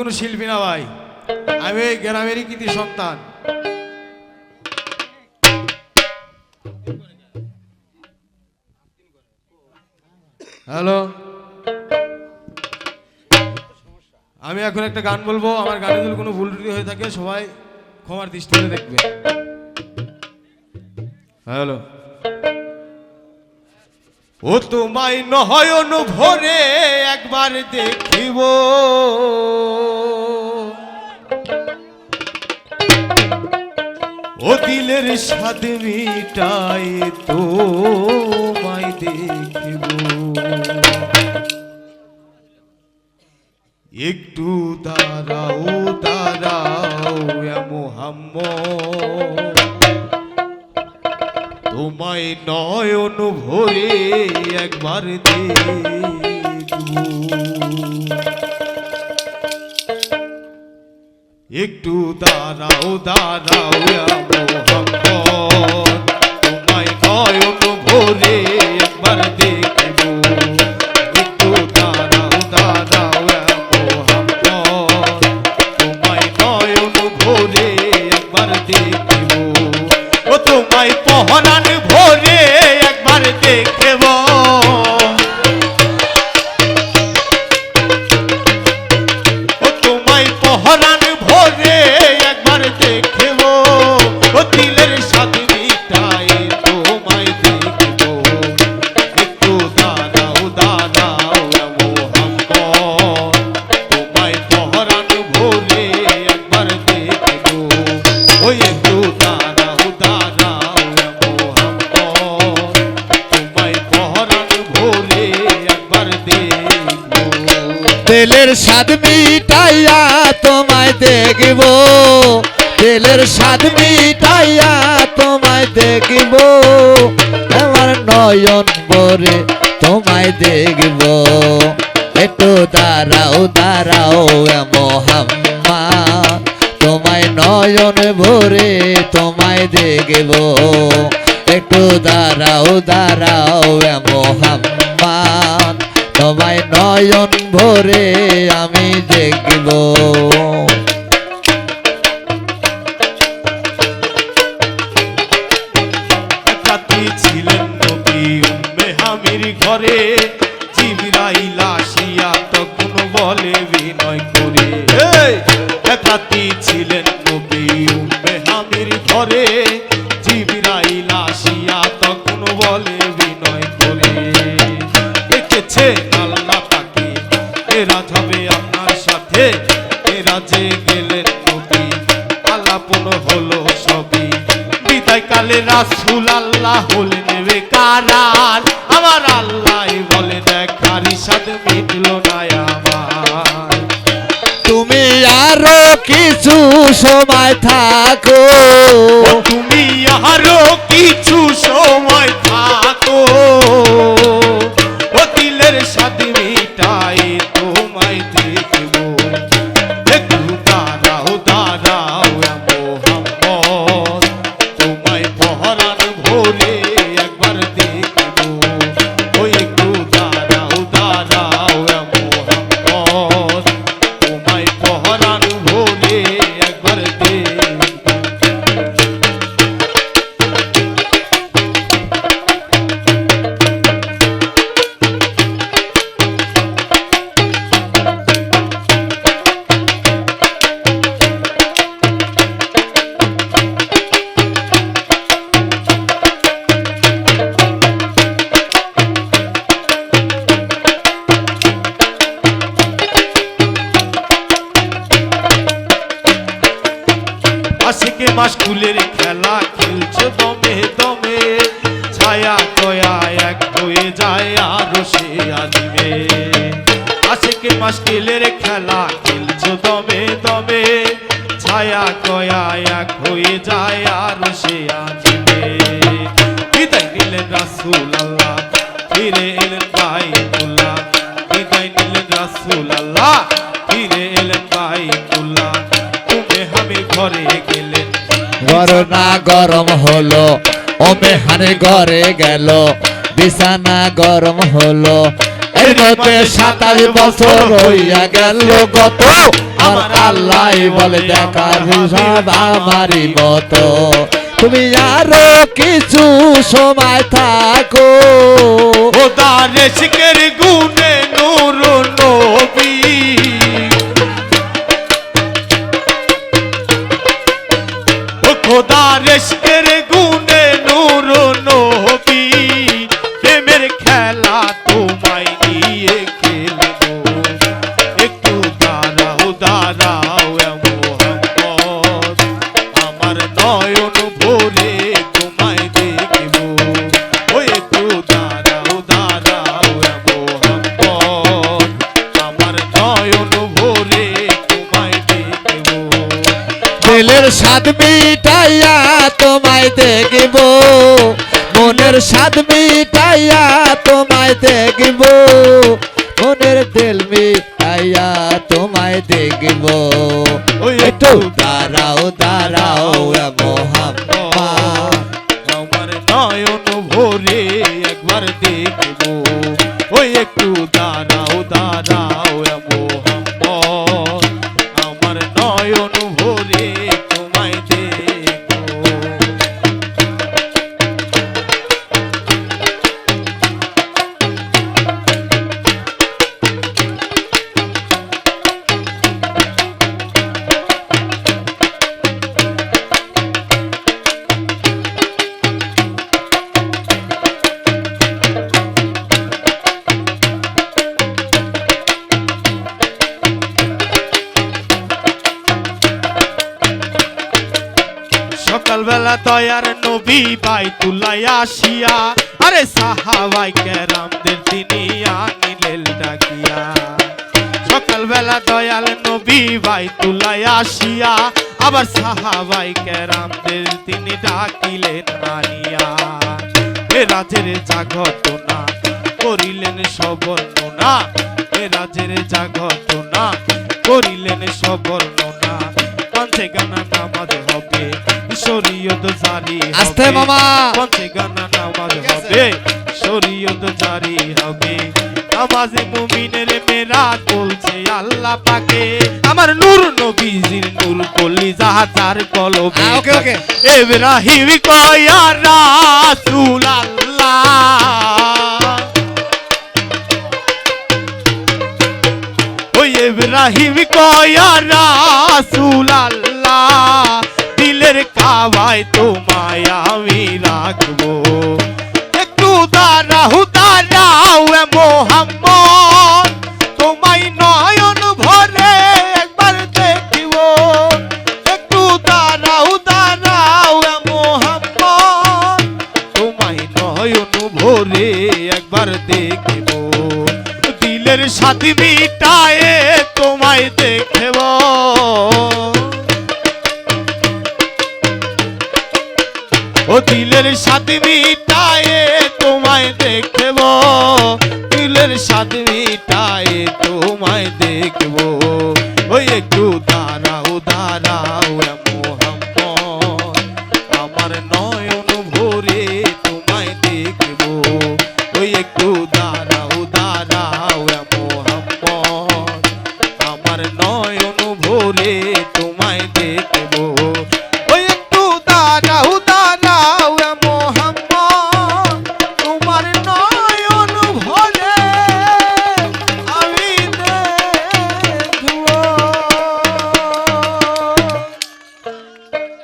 কোনো শিল্পী না ভাই। আমি এই গ্রামেরই কৃতি সন্তান। হ্যালো? আমি এখন একটা গান বলব। আমার গানে যদি কোনো ভুল হয়ে থাকে, সবাই ক্ষমার দৃষ্টিতে দেখবে। হ্যালো? ও তোমায় নয়ন ভরে একবার দেখিব। ও দিলের স্বাদ মিটাই তোমায় দেখিব। একটু দাঁড়াও দাঁড়াও মোহাম্মদ। তোমায় নয়ন ভরে একবার দেখব। একটু দাঁড়াও দাঁড়াও মোহাম্মদ তোমায় নয়ন ভরে স্বাদ মিটাইয়া তোমায় দেখব। তেলের স্বাদ মিটাইয়া তোমায় দেখব। আমার নয়ন ভরে তোমায় দেখব। একটু দাঁড়াও দাঁড়াও মহাম্মা। তোমায় নয়ন ভরে তোমায় দেখব। একটু দাঁড়াও দাঁড়াও মহাম্মা। তোমায় নয়ন ভরে আমি দেখব। ছিলেন নবী উম্মে হামির ঘরে। জিবরাইল আসিয়া তখন বলে বিনয় করে। এই, এক রাতে ছিলেন নবী উম্মে হামির ঘরে। জিবরাইল আসিয়া আল্লাহ হলেন বেকারার। আমার আল্লাহ বলে দেখার সাথে মিটলো না আমার। তুমি আরও কিছু সময় থাকো। তুমি আরও কিছু সময় থাকো। আশিকে মাস কুলের খেলা খেলছে দমে দমে। ছায়া কয়া এক হয়ে যায় আরও সে আদিবে আশিকে মাস কুলের খেলা খেলছে দমে দমে। ছায়া কয়া এক হয়ে যায় আরও সে আদিবে বিদায় নিলেন রাসুল আল্লাহ ফিরে এলেন বাইতুল্লাহ। বিদায় নিলেন রাসুল আল্লাহ করোনা গরম হলো ওমে হানে ঘরে গেল, বিছানা গরম হলো। এর মধ্যে সাতাশ বছর হইয়া গেল গত আমার আল্লাহ বলে দেখার মতো। তুমি আরও কিছু সময় থাকো। রেশকের গুণে দিলের স্বাদ মিটাইয়া তোমায় দেখিব। মনের স্বাদ মিটাইয়া তোমায় দেখিব। মনের তেল মিটাইয়া সকালবেলা তয়ার নবী বাই তুলাই আসিয়া, আরে সাহাবাই কেরামদের তিনি আনিলেন ডাকিয়া। সকালবেলা দয়াল নবী বাই তুলাই আসিয়া, আবার সাহাবাই কেরামদের তিনি ডাকিলেন আনিয়া এ রাজের জাগতনা করিলেন সবর্ণনা এ রাজের জাগতনা করিলেন সবর্ণনা গানা নামাজ হবে শরীয়ত জারি আস্তে মামা। পঞ্চে গানা নামাজ হবে শরীয়ত জারি হবে। নামাজে মুমিনের মেরা চলছে আল্লাহ পাকে। আমার নূর নবীজির নূর কলি জাহাজার কলবে আ, ওকে, ওকে। ইব্রাহিম কয়া রাসূল আল্লাহ ইব্রাহিম কয়া রাসূল আল্লাহ দিলের কাবায় তোমায় আমি রাখব। একটু দাঁড়াও দাঁড়াও মোহাম্মদ, তোমায় নয়ন ভরে একবার দেখিব। একটু দাঁড়াও দাঁড়াও মোহাম্মদ, তোমায় নয়ন ভরে একবার দেখিব। দিলের সাথী মিটায়ে তোমায় দেখব। ও দিলের সাথে মিটায়ে তোমায় দেখব। দিলের সাথে মিটায়ে তোমায় দেখব। ওই একটু মোহাম্মদ